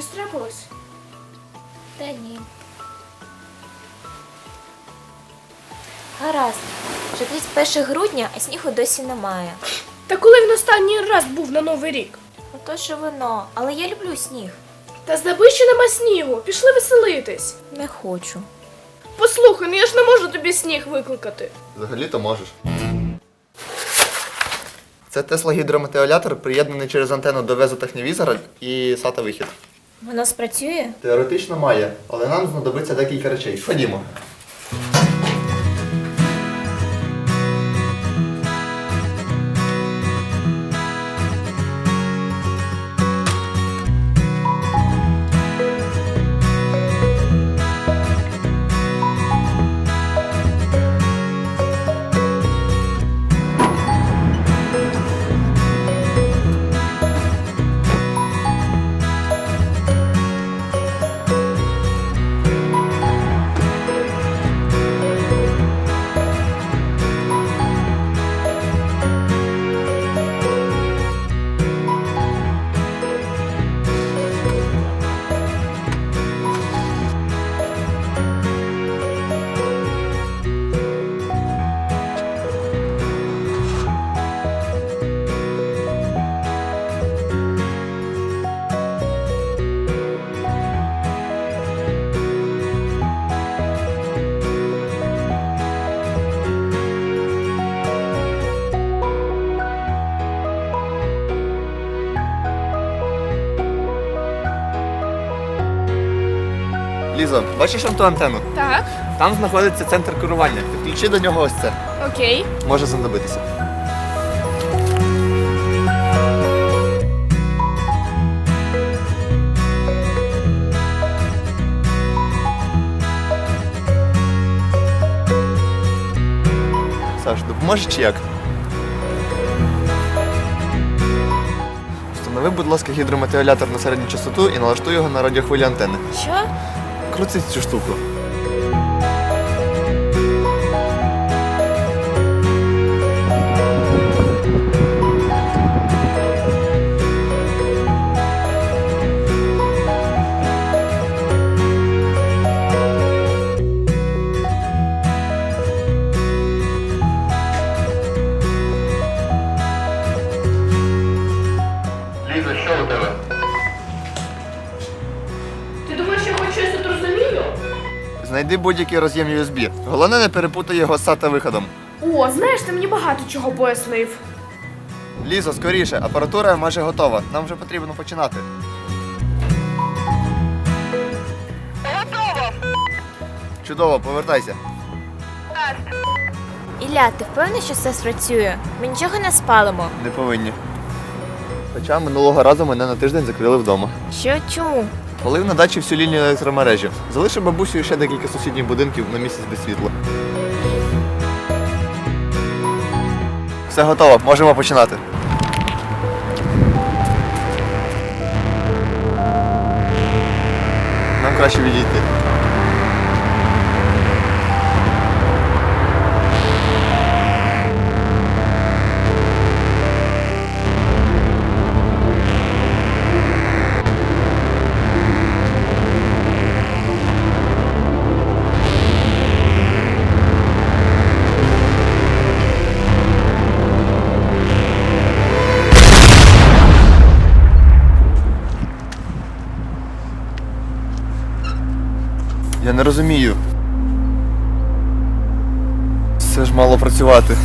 Щось трапилось? Та ні. Гаразд. Вже 31 грудня, а снігу досі немає. Та коли він останній раз був на Новий рік? Отож і воно, але я люблю сніг. Та здаби, що нема снігу, пішли веселитись. Не хочу. Послухай, ну я ж не можу тобі сніг викликати. Взагалі-то можеш. Це Тесла гідрометеолятор, приєднаний через антенну до везу технівізора і SATA вихід. Воно спрацює? Теоретично має, але нам знадобиться декілька речей. Ходімо. Лізо, бачиш там ту антенну? Так, Там знаходиться центр керування. Підключи до нього ось це. окей. Може знадобитися. Саш, допоможеш чи як? Встанови, будь ласка, гідрометеолятор на середню частоту і налаштуй його на радіохвилі антени. Що? Крути цю штуку. Знайди будь-який роз'єм USB. Головне не перепутай його з SATA виходом. О, знаєш, ти мені багато чого пояснив. Лізо, скоріше, апаратура майже готова. Нам вже потрібно починати. Готово! Чудово, повертайся. Ілля, ти впевнений, що все спрацює? Ми нічого не спалимо. Не повинні. Хоча минулого разу мене на тиждень закрили вдома. Що? Чому? Полив на дачі всю лінію електромережі. Залишив бабусю ще декілька сусідніх будинків на місяць без світла. Все готово, можемо починати. Нам краще відійти. Я не розумію. Все ж мало працювати.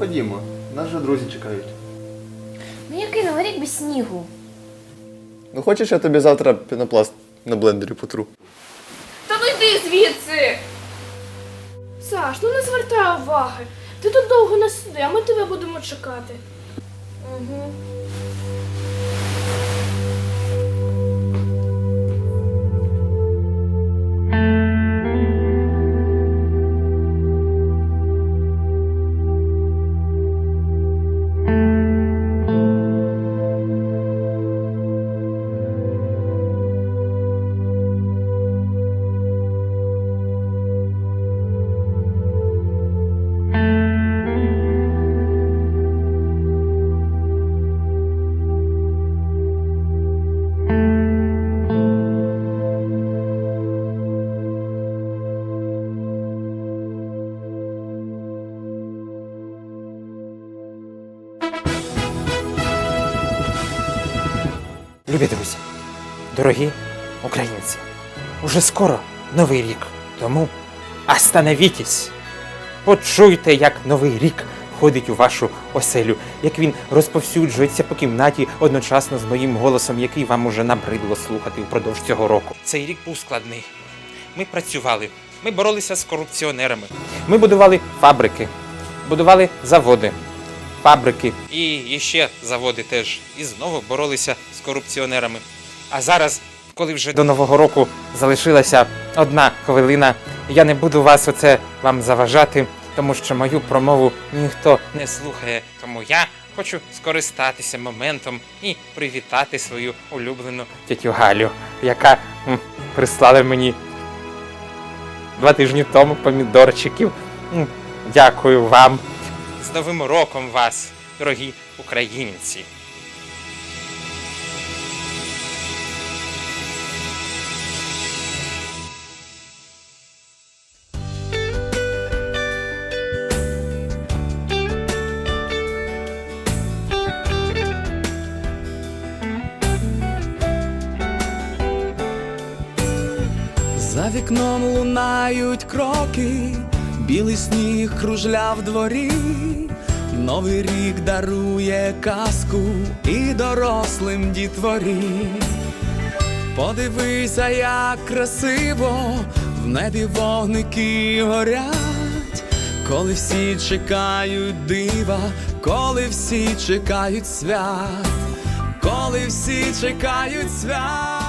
Ходімо. Нас вже друзі чекають. Ну який новий рік без снігу? Ну хочеш, я тобі завтра пінопласт на блендері потру? Та ну йди звідси. Саш, ну не звертай уваги. Ти тут довго не сиди, а ми тебе будемо чекати. Угу. Дорогі українці, уже скоро новий рік. Тому остановітесь. Почуйте, як новий рік входить у вашу оселю, як він розповсюджується по кімнаті одночасно з моїм голосом, який вам уже набридло слухати впродовж цього року. Цей рік був складний. Ми працювали, ми боролися з корупціонерами. Ми будували фабрики, будували заводи, фабрики і ще заводи теж. І знову боролися з корупціонерами. А зараз, коли вже до Нового року залишилася одна хвилина, я не буду вас оце вам заважати, тому що мою промову ніхто не слухає. Тому я хочу скористатися моментом і привітати свою улюблену тітю Галю, яка м, прислала мені два тижні тому помідорчиків. М, Дякую вам. З Новим роком вас, дорогі українці! За вікном лунають кроки, білий сніг кружля в дворі, Новий рік дарує казку і дорослим дітворі. Подивися, як красиво в небі вогники горять, коли всі чекають дива, коли всі чекають свят, коли всі чекають свят.